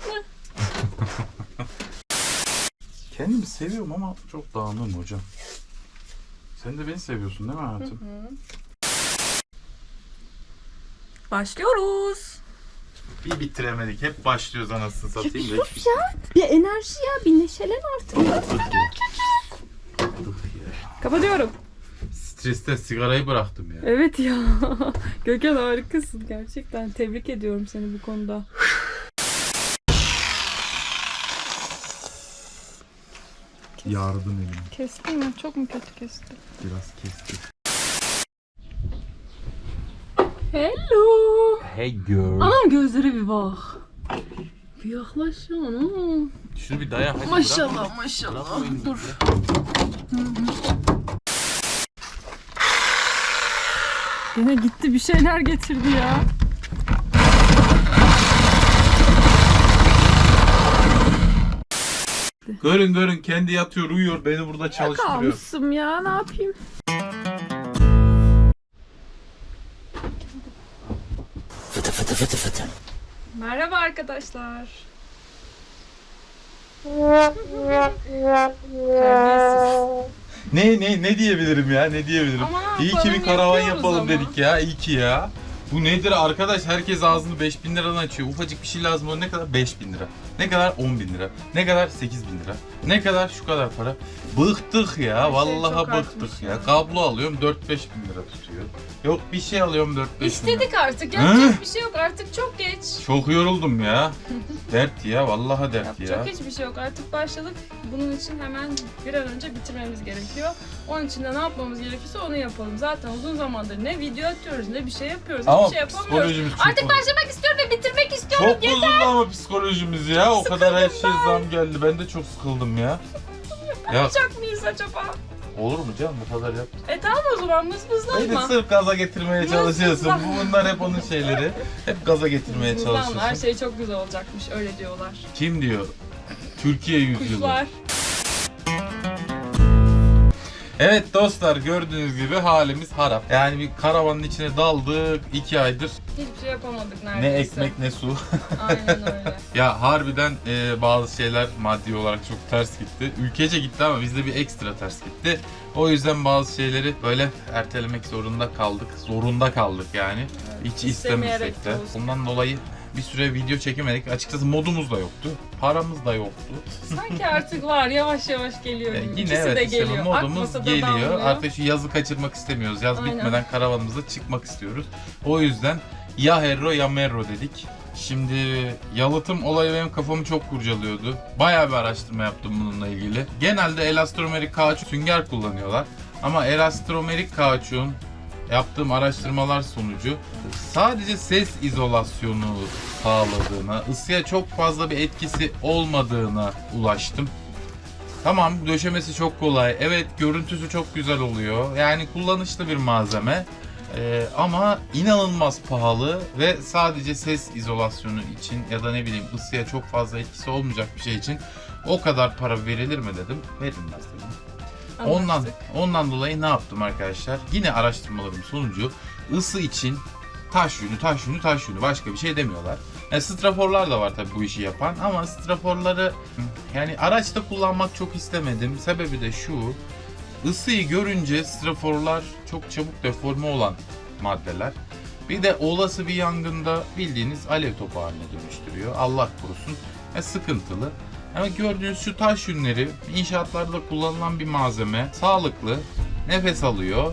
Kendimi seviyorum ama çok dağınığım hocam. Sen de beni seviyorsun değil mi hayatım? Başlıyoruz. Bir bitiremedik. Hep başlıyoruz anasını satayım da hiçbir şey. Bir enerji ya bir neşelen artık. Kapatıyorum. Streste sigarayı bıraktım ya. Evet ya. Gökhan harikasın gerçekten. Tebrik ediyorum seni bu konuda. Yardım elim. Kesti mi? Çok mu kötü kesti? Biraz kesti. Hello. Hey girl. Anam gözlere bir bak. Bir yaklaş ya anam. Şunu bir daya hadi Maşallah bırak. maşallah. Bırak. Dur. Yine gitti bir şeyler getirdi ya. Görün görün kendi yatıyor uyuyor beni burada çalıştırıyor. Kalmışım ya ne yapayım? Merhaba arkadaşlar. Terbiyesiz. Ne ne ne diyebilirim ya ne diyebilirim. Ama ne İyi ki bir karavan yapıyoruz yapalım ama. dedik ya iyi ki ya. Bu nedir arkadaş herkes ağzını 5000 liradan açıyor. Ufacık bir şey lazım o ne kadar 5000 lira. Ne kadar 10 bin lira. Ne kadar 8 bin lira. Ne kadar şu kadar para. Bıktık ya Her şey vallahi bıktık ya. ya. Kablo alıyorum 4-5 bin lira tutuyor. Yok bir şey alıyorum 4-5 bin lira. İstedik artık. Hı? Yapacak bir şey yok. Artık çok geç. Çok yoruldum ya. dert ya vallahi dert Yapacak ya. hiçbir şey yok. Artık başladık. Bunun için hemen bir an önce bitirmemiz gerekiyor. Onun için de ne yapmamız gerekiyorsa onu yapalım. Zaten uzun zamandır ne video atıyoruz ne bir şey yapıyoruz. Ama Hiçbir şey yapamıyoruz. psikolojimiz çok Artık başlamak istiyorum ve bitirmek istiyorum. Çok bozuldu ama psikolojimiz ya. O kadar her şey zam geldi. Ben de çok sıkıldım ya. Ya Yapacak mıyız acaba? olur mu canım bu kadar yap. E tamam o zaman Beni mızlanma. sırf gaza getirmeye çalışıyorsun. Bu bunlar hep onun şeyleri. Hep gaza getirmeye Mızlanma. Her çalışıyorsun. şey çok güzel olacakmış öyle diyorlar. Kim diyor? Türkiye yüzyılı. Kuşlar. Evet dostlar gördüğünüz gibi halimiz harap. Yani bir karavanın içine daldık iki aydır. Hiçbir şey yapamadık Ne neredeyse. ekmek ne su. Aynen öyle. Ya harbiden e, bazı şeyler maddi olarak çok ters gitti. Ülkece gitti ama bizde bir ekstra ters gitti. O yüzden bazı şeyleri böyle ertelemek zorunda kaldık. Zorunda kaldık yani. Hiç istemeyerek istemesek de. Bundan dolayı bir süre video çekemedik. Açıkçası modumuz da yoktu. Paramız da yoktu. Sanki artık var yavaş yavaş geliyor gibi. yine İkisi evet de işte geliyor. modumuz Akmasa da geliyor. damlıyor. Artık şu yazı kaçırmak istemiyoruz. Yaz Aynen. bitmeden karavanımıza çıkmak istiyoruz. O yüzden ya Herro ya Merro dedik. Şimdi yalıtım olayı benim kafamı çok kurcalıyordu. Bayağı bir araştırma yaptım bununla ilgili. Genelde elastomerik kauçuk sünger kullanıyorlar. Ama elastomerik kauçuğun yaptığım araştırmalar sonucu sadece ses izolasyonu sağladığına, ısıya çok fazla bir etkisi olmadığına ulaştım. Tamam döşemesi çok kolay. Evet görüntüsü çok güzel oluyor. Yani kullanışlı bir malzeme. Ee, ama inanılmaz pahalı ve sadece ses izolasyonu için ya da ne bileyim ısıya çok fazla etkisi olmayacak bir şey için o kadar para verilir mi dedim. Verilmez dedim. Ondan Anlaştık. ondan dolayı ne yaptım arkadaşlar? Yine araştırmalarım sonucu ısı için taş yünü, taş yünü, taş yünü başka bir şey demiyorlar. Yani straforlar da var tabii bu işi yapan ama straforları yani araçta kullanmak çok istemedim. Sebebi de şu. ısıyı görünce straforlar çok çabuk deforme olan maddeler. Bir de olası bir yangında bildiğiniz alev topu haline dönüştürüyor. Allah korusun. E, sıkıntılı. Ama gördüğünüz şu taş yünleri inşaatlarda kullanılan bir malzeme. Sağlıklı, nefes alıyor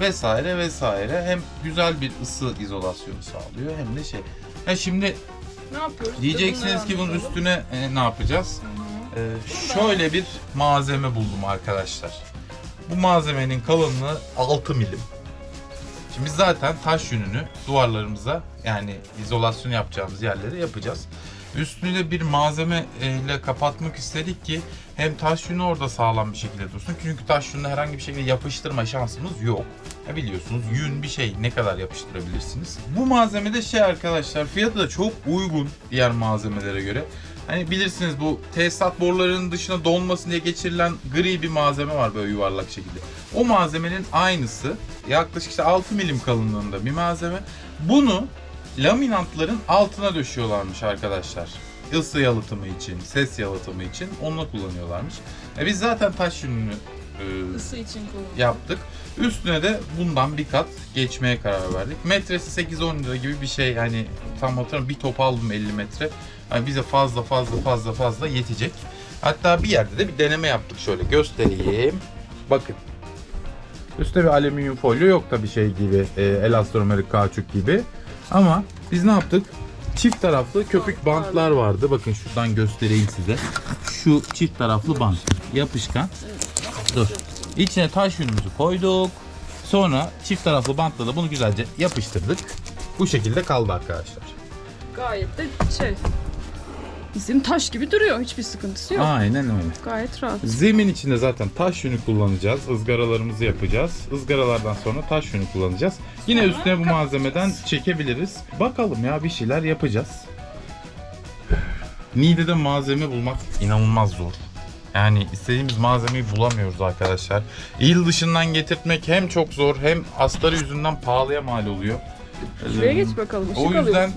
vesaire vesaire. Hem güzel bir ısı izolasyonu sağlıyor hem de şey. Ya şimdi Ne yapıyoruz? diyeceksiniz ki bunun üstüne e, ne yapacağız? Ee, şöyle bir malzeme buldum arkadaşlar. Bu malzemenin kalınlığı 6 milim. Şimdi biz zaten taş yününü duvarlarımıza yani izolasyon yapacağımız yerlere yapacağız. Üstünü de bir malzeme e, ile kapatmak istedik ki hem taş yünü orada sağlam bir şekilde dursun. Çünkü taş yününe herhangi bir şekilde yapıştırma şansımız yok. Ya biliyorsunuz yün bir şey ne kadar yapıştırabilirsiniz. Bu malzeme de şey arkadaşlar fiyatı da çok uygun diğer malzemelere göre. Hani bilirsiniz bu tesisat borularının dışına donmasın diye geçirilen gri bir malzeme var böyle yuvarlak şekilde. O malzemenin aynısı yaklaşık işte 6 milim kalınlığında bir malzeme. Bunu laminatların altına döşüyorlarmış arkadaşlar. ısı yalıtımı için, ses yalıtımı için onu kullanıyorlarmış. E biz zaten taş yününü e, Isı için kullanılıyor. yaptık. Üstüne de bundan bir kat geçmeye karar verdik. Metresi 8-10 lira gibi bir şey yani tam hatırlamıyorum bir top aldım 50 metre. Yani bize fazla fazla fazla fazla yetecek. Hatta bir yerde de bir deneme yaptık şöyle göstereyim. Bakın. Üstte bir alüminyum folyo yok tabii şey gibi e, elastomerik kauçuk gibi. Ama biz ne yaptık? Çift taraflı köpük bantlar vardı. Bakın şuradan göstereyim size. Şu çift taraflı bant. Yapışkan. Dur. İçine taş yünümüzü koyduk. Sonra çift taraflı bantla da bunu güzelce yapıştırdık. Bu şekilde kaldı arkadaşlar. Gayet de şey. Bizim taş gibi duruyor. Hiçbir sıkıntısı yok. Aynen öyle. Gayet rahat. Zemin içinde zaten taş yünü kullanacağız. Izgaralarımızı yapacağız. Izgaralardan sonra taş yünü kullanacağız. Yine Sonra üstüne bu malzemeden çekebiliriz. Bakalım ya bir şeyler yapacağız. Niğde'de malzeme bulmak inanılmaz zor. Yani istediğimiz malzemeyi bulamıyoruz arkadaşlar. İl dışından getirtmek hem çok zor hem astarı yüzünden pahalıya mal oluyor. Şuraya Ee, geç bakalım. Işık o yüzden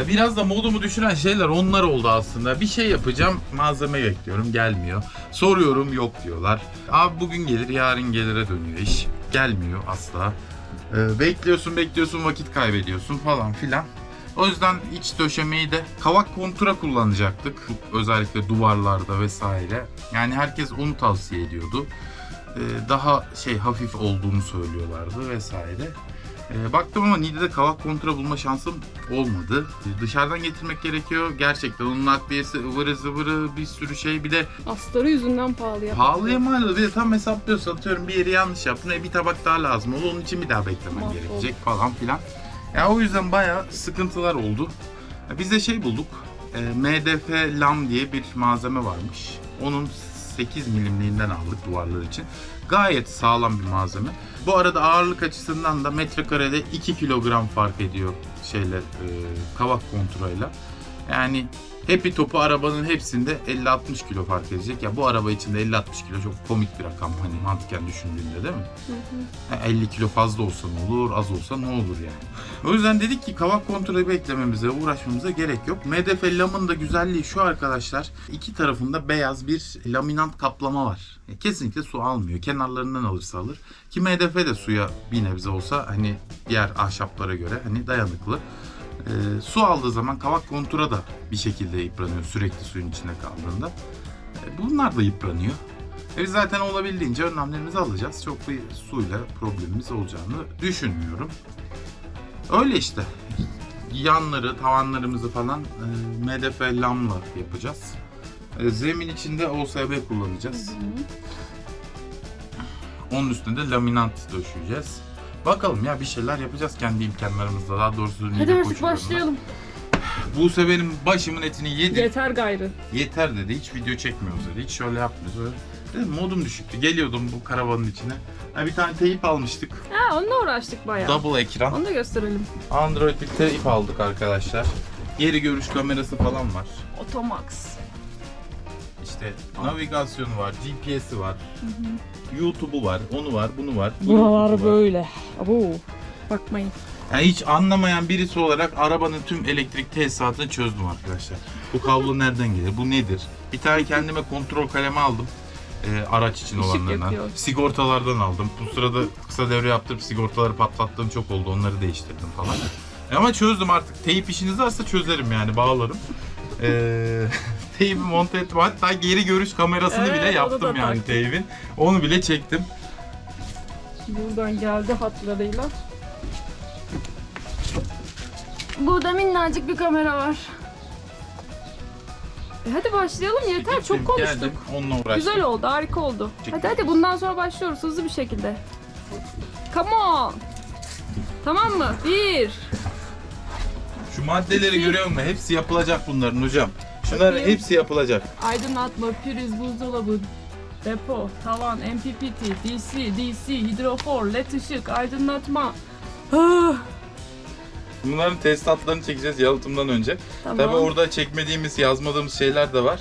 e, biraz da modumu düşüren şeyler onlar oldu aslında. Bir şey yapacağım, malzeme bekliyorum, gelmiyor. Soruyorum, yok diyorlar. Abi bugün gelir, yarın gelire dönüyor iş. Gelmiyor asla. E, bekliyorsun, bekliyorsun, vakit kaybediyorsun falan filan. O yüzden iç döşemeyi de kavak kontura kullanacaktık. Özellikle duvarlarda vesaire. Yani herkes onu tavsiye ediyordu. E, daha şey hafif olduğunu söylüyorlardı vesaire. E, baktım ama Niğde'de kavak kontra bulma şansım olmadı. Dışarıdan getirmek gerekiyor. Gerçekten onun nakliyesi ıvırı zıvırı bir sürü şey. Bir de Astarı yüzünden pahalı yaptı. pahalıya mal. Bir de tam hesaplıyorsun. Atıyorum bir yeri yanlış yaptın. E, bir tabak daha lazım olur. Onun için bir daha beklemen Mahvoldu. gerekecek falan filan. Ya o yüzden bayağı sıkıntılar oldu. Biz de şey bulduk. E, MDF lam diye bir malzeme varmış. Onun 8 milimliğinden aldık duvarlar için. Gayet sağlam bir malzeme. Bu arada ağırlık açısından da metrekarede 2 kilogram fark ediyor şeyle e, kavak konturayla. Yani Happy topu arabanın hepsinde 50-60 kilo fark edecek. Ya bu araba içinde 50-60 kilo çok komik bir rakam hani mantıken düşündüğünde değil mi? Hı hı. Ya 50 kilo fazla olsa ne olur, az olsa ne olur yani. O yüzden dedik ki kavak kontrolü beklememize, uğraşmamıza gerek yok. MDF lamın da güzelliği şu arkadaşlar. iki tarafında beyaz bir laminant kaplama var. Ya Kesinlikle su almıyor. Kenarlarından alırsa alır. Ki MDF de suya bir nebze olsa hani diğer ahşaplara göre hani dayanıklı. Ee, su aldığı zaman kavak kontura da bir şekilde yıpranıyor sürekli suyun içinde kaldığında. Ee, bunlar da yıpranıyor. E biz zaten olabildiğince önlemlerimizi alacağız. Çok bir suyla problemimiz olacağını düşünmüyorum. Öyle işte. Yanları, tavanlarımızı falan e, MDF lamla yapacağız. E, zemin içinde OSB kullanacağız. Onun üstünde de laminant döşeyeceğiz. Bakalım ya bir şeyler yapacağız kendi imkanlarımızla. Daha doğrusu Hadi artık koşullarında. başlayalım. Buse benim başımın etini yedi. Yeter gayrı. Yeter dedi. Hiç video çekmiyoruz dedi. Hiç şöyle yapmıyoruz. Böyle. Dedim, modum düşüktü. Geliyordum bu karavanın içine. Ha, bir tane teyip almıştık. Ha onunla uğraştık bayağı. Double ekran. Onu da gösterelim. Android bir teyip aldık arkadaşlar. Geri görüş kamerası falan var. Otomax. İşte navigasyonu var, GPS'i var. YouTube'u var, onu var, bunu var. Bluetooth'u Buralar var. böyle. Abo. Bakmayın. Yani hiç anlamayan birisi olarak arabanın tüm elektrik tesisatını çözdüm arkadaşlar. Bu kablo nereden gelir? Bu nedir? Bir tane kendime kontrol kalemi aldım. Ee, araç için Işık olanlarından. Sigortalardan aldım. Bu sırada kısa devre yaptırıp sigortaları patlattığım çok oldu. Onları değiştirdim falan. E Ama çözdüm artık. Teyip işiniz varsa çözerim yani bağlarım. Ee, teybi monte ettim. Hatta geri görüş kamerasını Evet, bile onu da yaptım yani taktık. teybin. Onu bile çektim. Buradan geldi hatlarıyla. Burada minnacık bir kamera var. E hadi başlayalım yeter çok Gittim, konuştuk. Geldim, onunla uğraştım. Güzel oldu harika oldu. Teşekkür Hadi hadi bundan sonra başlıyoruz hızlı bir şekilde. Come on. Tamam mı? Bir. Şu maddeleri İki. görüyor musun? Hepsi yapılacak bunların hocam. Şunların Bakayım. hepsi yapılacak. Aydınlatma, priz, buzdolabı, depo, tavan, MPPT, DC, DC, hidrofor, led ışık, aydınlatma. Ah, Bunların tesisatlarını çekeceğiz yalıtımdan önce. tamam. Tabi orada çekmediğimiz, yazmadığımız şeyler de var.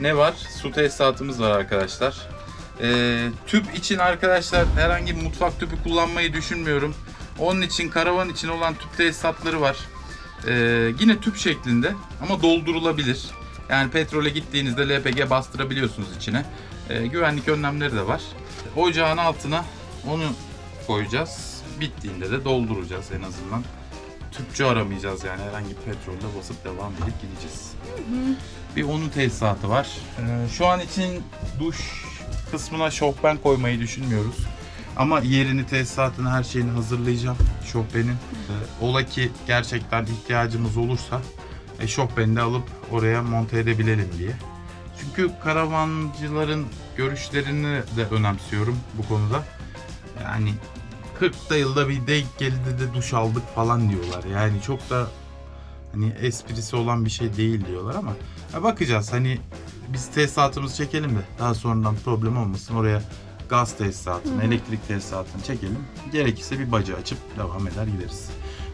Ne var? Su tesisatımız var arkadaşlar. Ee, tüp için arkadaşlar herhangi bir mutfak tüpü kullanmayı düşünmüyorum. Onun için karavan için olan tüp tesisatları var. Ee, yine tüp şeklinde ama doldurulabilir. Yani petrole gittiğinizde LPG bastırabiliyorsunuz içine. Ee, güvenlik önlemleri de var. Ocağın altına onu koyacağız. Bittiğinde de dolduracağız en azından. Tüpçü aramayacağız yani herhangi bir petrolle basıp devam edip gideceğiz. Bir onun tesisatı var. Ee, şu an için duş kısmına şofben koymayı düşünmüyoruz. Ama yerini, tesisatını, her şeyini hazırlayacağım şofbenin. Ee, ola ki gerçekten ihtiyacımız olursa e, şofbeni de alıp oraya monte edebilelim diye. Çünkü karavancıların görüşlerini de önemsiyorum bu konuda. Yani 40 da yılda bir denk geldi de duş aldık falan diyorlar. Yani çok da hani esprisi olan bir şey değil diyorlar ama ya bakacağız hani biz tesisatımızı çekelim de daha sonradan problem olmasın oraya gaz tesisatını, elektrik tesisatını çekelim. Gerekirse bir baca açıp devam eder gideriz.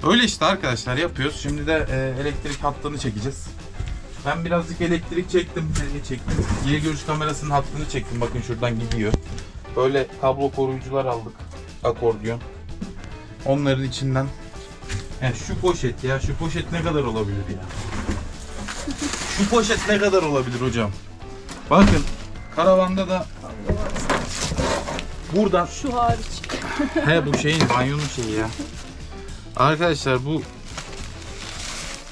Öyle işte arkadaşlar yapıyoruz. Şimdi de e, elektrik hattını çekeceğiz. Ben birazcık elektrik çektim. Nereye çektim? Geri görüş kamerasının hattını çektim. Bakın şuradan gidiyor. Böyle kablo koruyucular aldık. Akordiyon. Onların içinden yani şu poşet ya şu poşet ne kadar olabilir ya? Şu poşet ne kadar olabilir hocam? Bakın karavanda da buradan Şu hariç. He bu şeyin banyonun şeyi ya. Arkadaşlar bu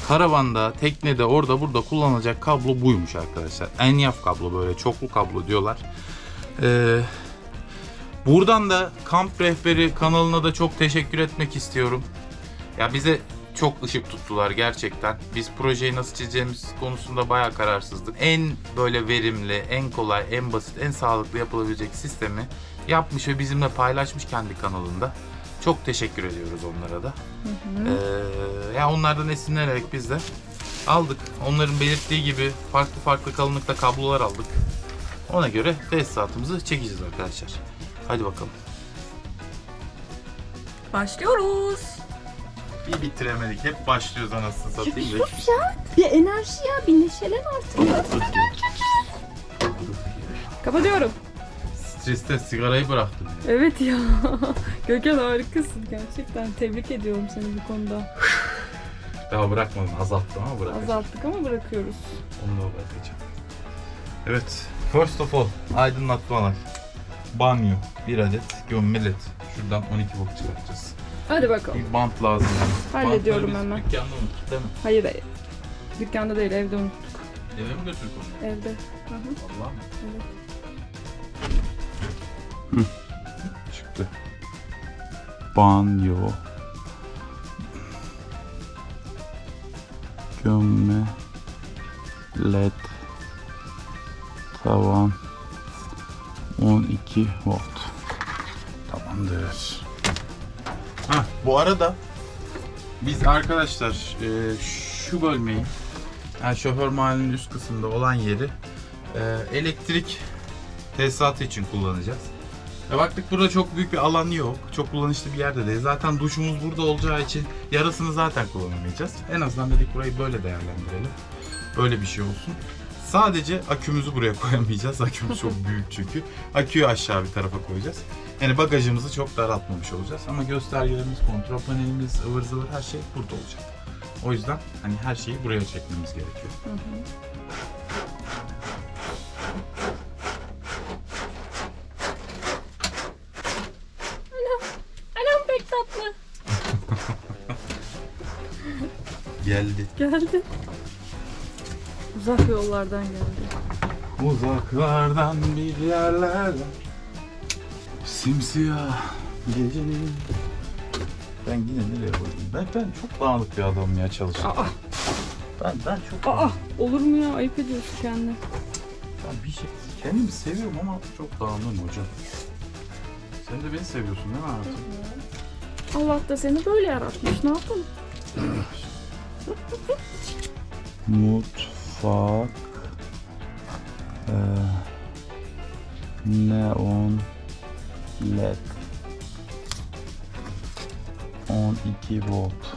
karavanda, teknede, orada burada kullanılacak kablo buymuş arkadaşlar. Enyaf kablo böyle çoklu kablo diyorlar. Ee, buradan da kamp rehberi kanalına da çok teşekkür etmek istiyorum. Ya bize çok ışık tuttular gerçekten. Biz projeyi nasıl çizeceğimiz konusunda bayağı kararsızdık. En böyle verimli, en kolay, en basit, en sağlıklı yapılabilecek sistemi yapmış ve bizimle paylaşmış kendi kanalında. Çok teşekkür ediyoruz onlara da. Ee, ya onlardan esinlenerek biz de aldık. Onların belirttiği gibi farklı farklı kalınlıkta kablolar aldık. Ona göre tesisatımızı çekeceğiz arkadaşlar. Hadi bakalım. Başlıyoruz. Bir bitiremedik. Hep başlıyoruz anasını satayım. da. Bir enerji ya, bir neşelen artık. Kapatıyorum. Streste sigarayı bıraktım. Evet ya. Gökhan harikasın gerçekten. Tebrik ediyorum seni bu konuda. Daha bırakmadım. Azalttım ama bırakacağım. Azalttık ama bırakıyoruz. Onu da bırakacağım. Evet. First of all aydınlatmalar. Banyo. Bir adet. Gömme led. Şuradan 12 volt çıkartacağız. Hadi bakalım. Bir bant lazım. Hallediyorum Bantları biz hemen. Dükkanda unuttuk değil mi? Hayır hayır. Dükkanda değil evde unuttuk. Eve mi götürdük onu? Evde. Hı hı. Allah mı? Evet. Çıktı. Banyo. Gömme. LED. Tavan. 12 volt. Tamamdır. Ha, bu arada biz arkadaşlar e, şu bölmeyi yani şoför mahallenin üst kısmında olan yeri e, elektrik tesisatı için kullanacağız. Ya baktık burada çok büyük bir alan yok. Çok kullanışlı bir yerde değil. Zaten duşumuz burada olacağı için yarısını zaten kullanamayacağız. En azından dedik burayı böyle değerlendirelim. Böyle bir şey olsun. Sadece akümüzü buraya koyamayacağız. Akümüz çok büyük çünkü. Aküyü aşağı bir tarafa koyacağız. Yani bagajımızı çok daraltmamış olacağız. Ama göstergelerimiz, kontrol panelimiz, ıvır zıvır her şey burada olacak. O yüzden hani her şeyi buraya çekmemiz gerekiyor. Hı hı. Geldi. Geldi. Uzak yollardan geldi. Uzaklardan bir yerlerden Simsiyah gecenin Ben yine nereye koydum? Ben, ben çok dağınık bir adamım ya çalışırken. Aa, Ben, ben çok aa, olur mu ya? Ayıp ediyorsun kendini. Ben bir şey kendimi seviyorum ama çok dağınığım hocam. Sen de beni seviyorsun değil mi hayatım? Allah da seni böyle yaratmış. Ne yapalım? Mutfak Neon LED 12 volt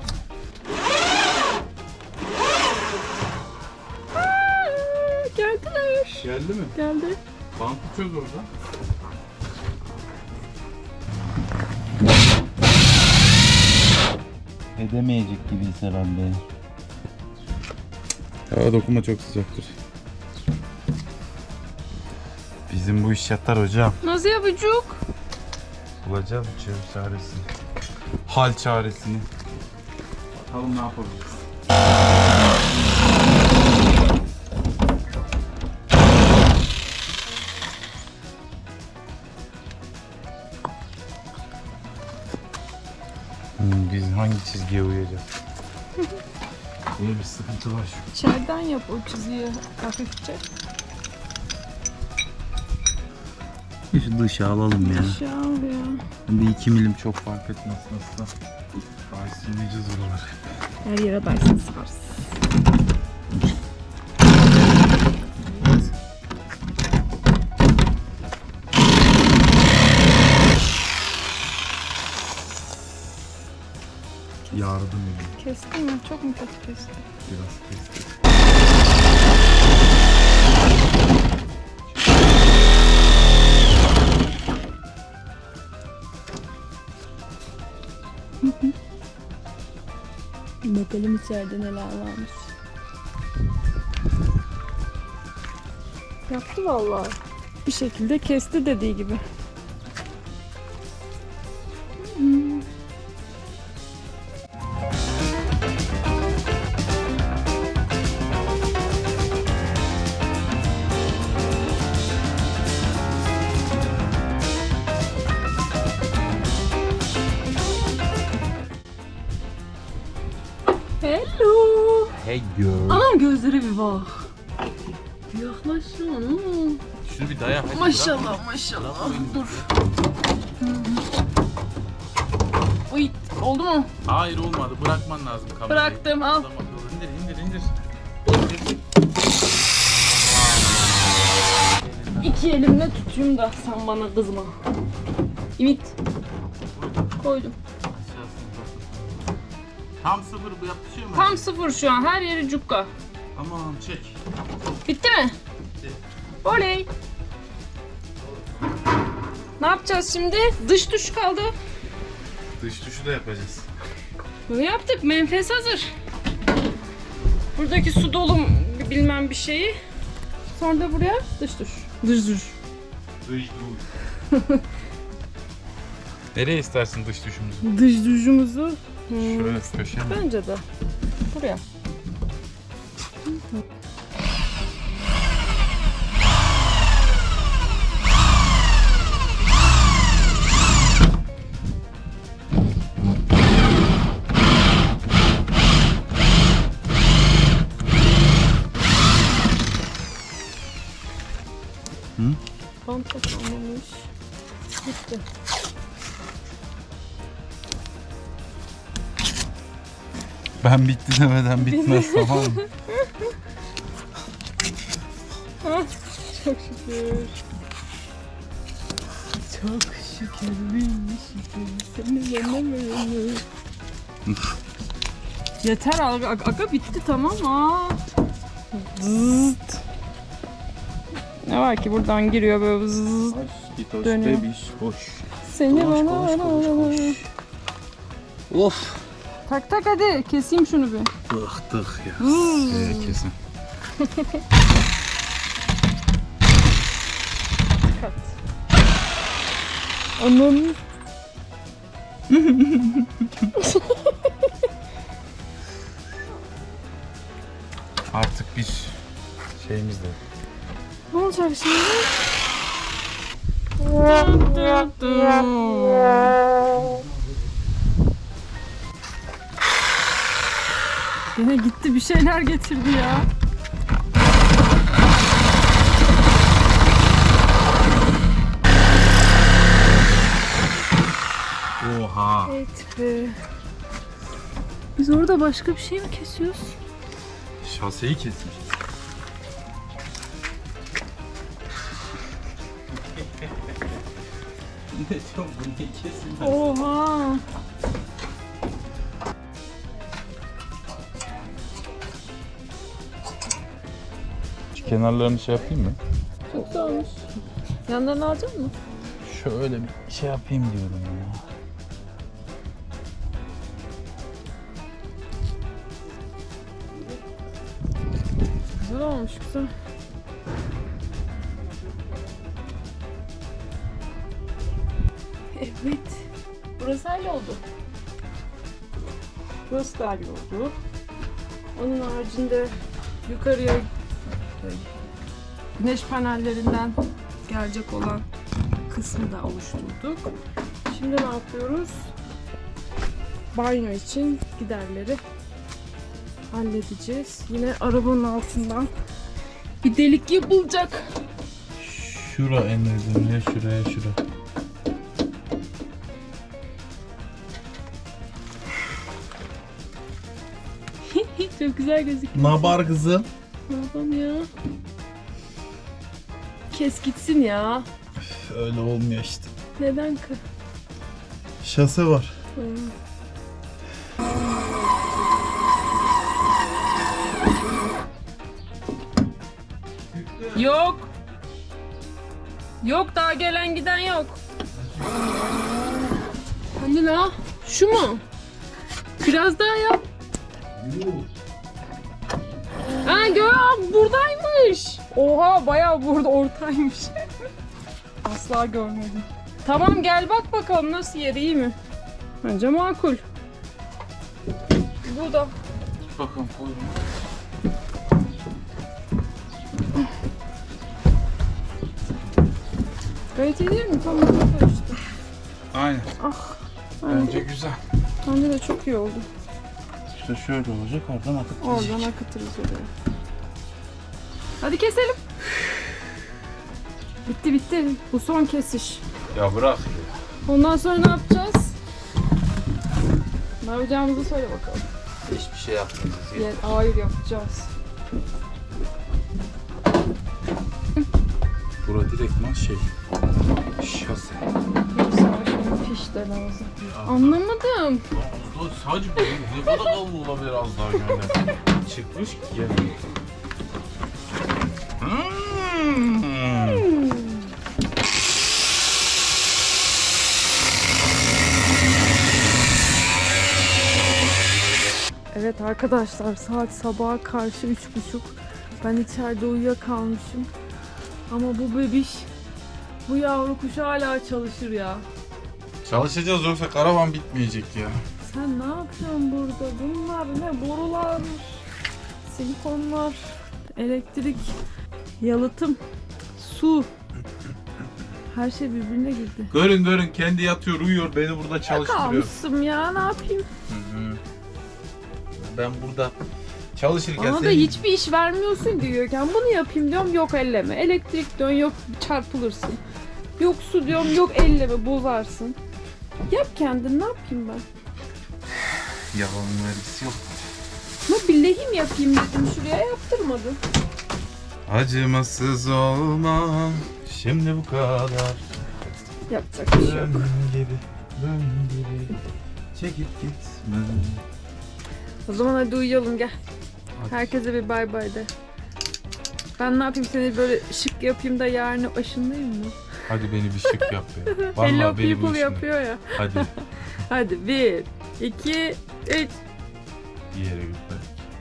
geldiler. Geldi mi? Geldi. Bantı çöz orada. Edemeyecek gibiyiz herhalde. Hava dokunma çok sıcaktır. Bizim bu iş yatar hocam. Nasıl yapacak? Bulacağız bir çare- çaresini. Hal çaresini. Bakalım ne yapabiliriz. Hmm, biz hangi çizgiye uyacağız? Böyle bir sıkıntı var şu. İçeriden yap o çizgiyi hafifçe. Şu dışı alalım ya. Aşağı al ya. Bir iki milim çok fark etmez nasıl. Baysilmeyeceğiz oraları. Her yere Dyson sars. Yardım edin. Kestin mi? Çok mu kötü kestin? Biraz kestik. Bakalım içeride neler varmış. Yaptı vallahi. Bir şekilde kesti dediği gibi. Hey girl. Anam gözlere bir bak. Bir yaklaş anam. Şunu bir daya hadi. Maşallah maşallah. Dur. Uy, oldu mu? Hayır olmadı. Bırakman lazım kamerayı. Bıraktım al. Akıllı. İndir indir indir. İki elimle tutayım da sen bana kızma. İmit. Koydum. Tam sıfır bu yapışıyor mu? Tam sıfır şu an. Her yeri cukka. Tamam çek. Bitti mi? Oley. Ne yapacağız şimdi? Dış tuş kaldı. Dış tuşu da yapacağız. Bunu yaptık. Menfes hazır. Buradaki su dolum bilmem bir şeyi. Sonra da buraya dış tuş. Dış tuş. Dış duş. Nereye istersin dış duşumuzu? Dış duşumuzu. Hmm, Şöyle köşe mi? Bence de. Buraya. Hı? Bant da kalmamış. Ben bitti demeden bitmez tamam mı? Çok şükür. Çok şükür bin şükür seni yenemeyelim. Yeter aga, aga, aga bitti tamam ha. Zıt. Ne var ki buradan giriyor böyle. Gitoş Dönüyor. bebiş koş. Seni bana bana bana. Of. Tak tak hadi keseyim şunu bir. Bıktık ya. Hmm. Ee, kesin. Kat. Anam. Artık bir şeyimiz de. Ne olacak şimdi? Yine gitti bir şeyler getirdi ya. Oha. Evet be. Biz orada başka bir şey mi kesiyoruz? Şaseyi kesmiş. ne diyorsun bu ne kesilmez? Oha. Kenarlarını şey yapayım mı? Çok güzelmiş. Yanlarını alacak mısın? Şöyle bir şey yapayım diyorum ya. Güzel olmuş güzel. Evet. Burası halloldu. Burası da halloldu. Onun haricinde yukarıya güneş panellerinden gelecek olan kısmı da oluşturduk. Şimdi ne yapıyoruz? Banyo için giderleri halledeceğiz. Yine arabanın altından bir delik yapılacak. Şura en önemli, şuraya şura. Çok güzel gözüküyor. Nabar kızım. Yapalım ya? Kes gitsin ya. Öyle olmuyor işte. Neden kı? Şase var. Hmm. Yok. Yok daha gelen giden yok. Hani la? Şu mu? Biraz daha yap. Ha gör buradaymış. Oha bayağı burada ortaymış. Asla görmedim. Tamam gel bak bakalım nasıl yer iyi mi? Bence makul. Burada. Bakalım koyun. Gayet iyi değil mi? Tam burada işte. Aynen. Ah. Bence güzel. Bence de çok iyi oldu. İşte şöyle olacak oradan akıp Oradan akıtırız oraya. Hadi keselim. Bitti bitti. Bu son kesiş. Ya bırak. Ondan sonra ne yapacağız? Ne yapacağımızı söyle bakalım. Hiçbir şey yapmayacağız. Ya, hayır yapacağız. Bura direktman şey. Şase. Fiş de lazım. Anlamadım. Usta sadece bu ne kadar kalın olabilir az daha gönder. Çıkmış ki yani. Evet arkadaşlar saat sabaha karşı üç buçuk. Ben içeride uyuyakalmışım. Ama bu bebiş, bu yavru kuş hala çalışır ya. Çalışacağız yoksa karavan bitmeyecek ya. Sen ne yapıyorsun burada? Bunlar ne? Borular, silikonlar, elektrik, yalıtım, su. Her şey birbirine girdi. Görün görün kendi yatıyor uyuyor beni burada çalıştırıyor. Kalmışım ya ne yapayım? Hı. Ben burada çalışırken Bana da senin- hiçbir iş vermiyorsun Gökhan. Bunu yapayım diyorum yok elleme. Elektrik diyorsun yok çarpılırsın. Yok su diyorum yok elleme bozarsın. Yap kendin ne yapayım ben? Yalanın vergisi yok. Ne bir lehim yapayım dedim şuraya yaptırmadın. Acımasız olma şimdi bu kadar. Yapacak bir şey yok. Dön dön gibi çekip gitme. O zaman hadi uyuyalım gel. Herkese bir bay bay de. Ben ne yapayım seni böyle şık yapayım da yarın aşınlayayım mı? Hadi beni bir şık yap ya. Vallahi Hello beni bu people işine. yapıyor ya. Hadi Hadi bir, iki, üç. bir yere gitme.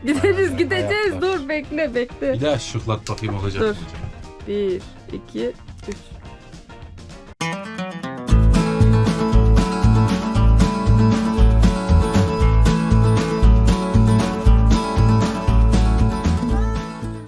Gideriz Aynen, gideceğiz. ayaklar. Dur bekle bekle. Bir daha şıklat bakayım olacak Dur. mı? Bir, iki, üç.